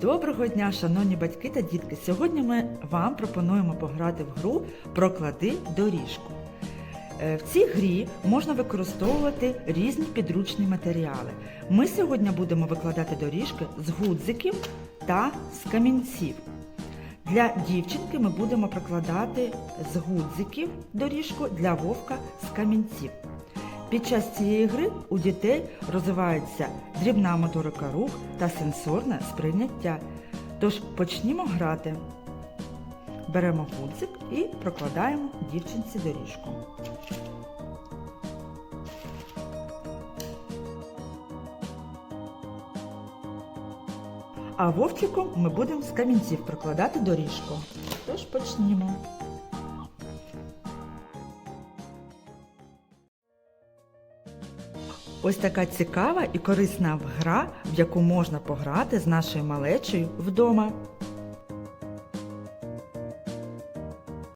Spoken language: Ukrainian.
Доброго дня, шановні батьки та дітки! Сьогодні ми вам пропонуємо пограти в гру Проклади доріжку. Е, В цій грі можна використовувати різні підручні матеріали. Ми сьогодні будемо викладати доріжки з гудзиків та з камінців. Для дівчинки ми будемо прокладати з гудзиків доріжку для вовка з камінців. Під час цієї гри у дітей розвивається дрібна моторика рук та сенсорне сприйняття. Тож почнімо грати. Беремо гудзик і прокладаємо дівчинці доріжку. А вовчиком ми будемо з камінців прокладати доріжку. Тож почнімо. Ось така цікава і корисна гра, в яку можна пограти з нашою малечею вдома.